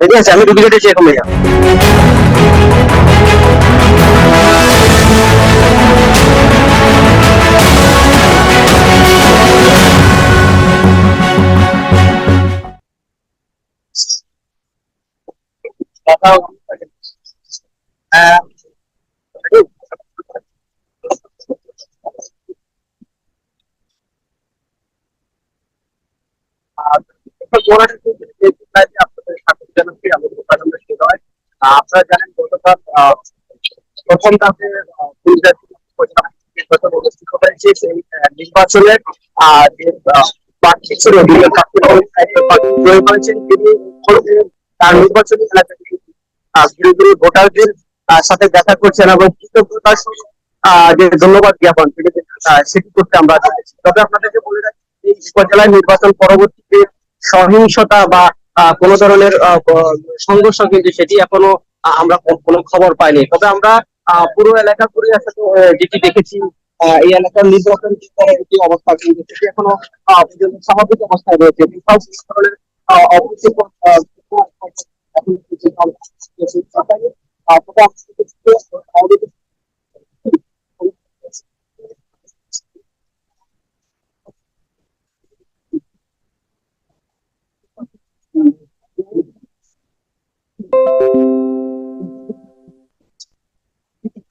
Ready আছে আমি ঢুকে যেতেছি এখন ভাইয়া আহ, আপনারা জানেন গতকাল প্রথম ধাপে নির্বাচন ধীরে ভোটারদের সাথে দেখা করছেন এবং কৃতজ্ঞতার যে ধন্যবাদ জ্ঞাপন সেটি করতে আমরা তবে আপনাদেরকে বলে রাখি, এই উপজেলায় নির্বাচন পরবর্তীতে সহিংসতা বা কোনো ধরনের সংঘর্ষ কিন্তু সেটি এখনও আমরা কোনো খবর পাইনি। তবে আমরা পুরো এলাকা আহ, যেটি দেখেছি এই এলাকার নির্বাচন পরবর্তী অবস্থা কিন্তু সেটি এখনও স্বাভাবিক অবস্থায় রয়েছে। কোনো ধরনের আহ,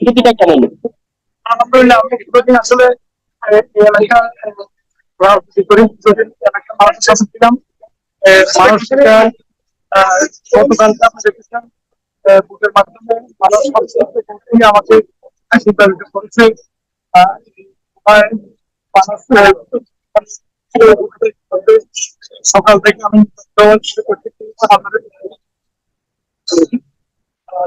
এটা কেমন আলহামদুলিল্লাহ আমি দীর্ঘদিন আসলে এই মানুষের ছিলাম মানুষটা গতকালকে আপনি দেখেছেন ভোটের মাধ্যমে মানুষ আমাকে সকাল থেকে আমি করতে আহ,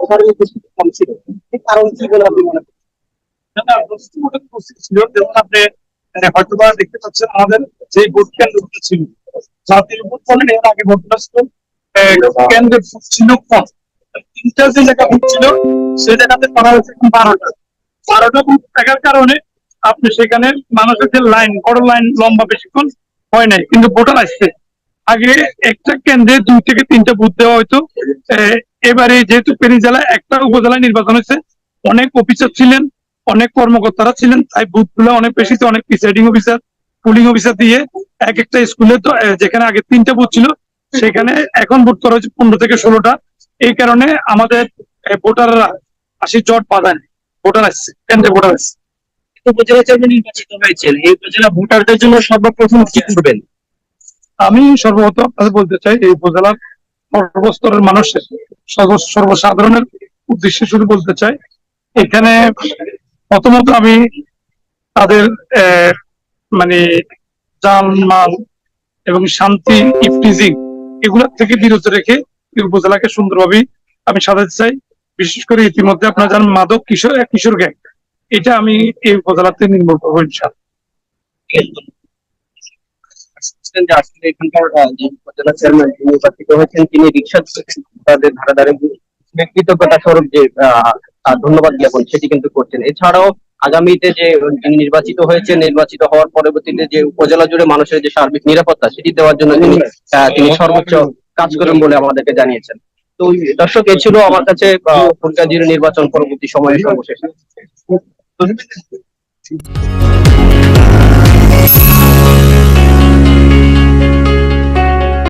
কম ছিল কারণ কি বলে আপনি মনে করেন? আপনি ছিল সেই জায়গাতে করা হয়েছে বারোটা। বারোটা থাকার কারণে আপনি সেখানে মানুষের যে লাইন বড় লাইন লম্বা বেশিক্ষণ হয় নাই কিন্তু ভোটার আসছে। আগে একটা কেন্দ্রে দুই থেকে তিনটা বুথ দেওয়া হয়তো আহ, এবারে যেহেতু পেরি জেলায় একটা উপজেলায় নির্বাচন হয়েছে অনেক অফিসার ছিলেন অনেক কর্মকর্তারা ছিলেন তাই বুথগুলো অনেক বেশি অনেক প্রিসাইডিং অফিসার পুলিং অফিসার দিয়ে এক একটা স্কুলে তো যেখানে আগে তিনটা বুথ ছিল সেখানে এখন ভোট করা হয়েছে পনেরো থেকে ষোলোটা। এই কারণে আমাদের ভোটাররা আসি জট বাঁধা নেই। ভোটার আসছে কেন্দ্রে ভোটার আসছে। উপজেলা চেয়ারম্যান নির্বাচিত হয়েছেন এই উপজেলা ভোটারদের জন্য সর্বপ্রথম কি করবেন? আমি সর্বপ্রথ আপনাদের বলতে চাই এই উপজেলার সর্বস্তরের মানুষের সর্ব- সর্বসাধারণের উদ্দেশ্যে শুধু বলতে চাই, এখানে প্রথমত আমি তাদের মানে জান মাল এবং শান্তি ইফটিজিং এগুলো থেকে বিরত রেখে উপজেলাকে সুন্দরভাবে আমি সাজাতে চাই। বিশেষ করে ইতিমধ্যে আপনারা জানেন মাদক কিশোর কিশোর গ্যাং। এটা আমি এই উপজেলাতে নির্মূল করব ইনশাল্লাহ বলছিলেন যে আসলে এখানকার উপজেলা চেয়ারম্যান যিনি নির্বাচিত হয়েছেন, তিনি রিক্সা তাদের ধারা ধারে কৃতজ্ঞতা স্বরূপ যে ধন্যবাদ জ্ঞাপন, সেটি কিন্তু করছেন। এছাড়াও আগামীতে যে নির্বাচিত হয়েছে নির্বাচিত হওয়ার পরবর্তীতে যে উপজেলা জুড়ে মানুষের যে সার্বিক নিরাপত্তা, সেটি দেওয়ার জন্য তিনি তিনি সর্বোচ্চ কাজ করবেন বলে আমাদেরকে জানিয়েছেন। তো, দর্শক, এ ছিল আমার কাছে ফুলকাজির নির্বাচন পরবর্তী সময়ে সর্বশেষ।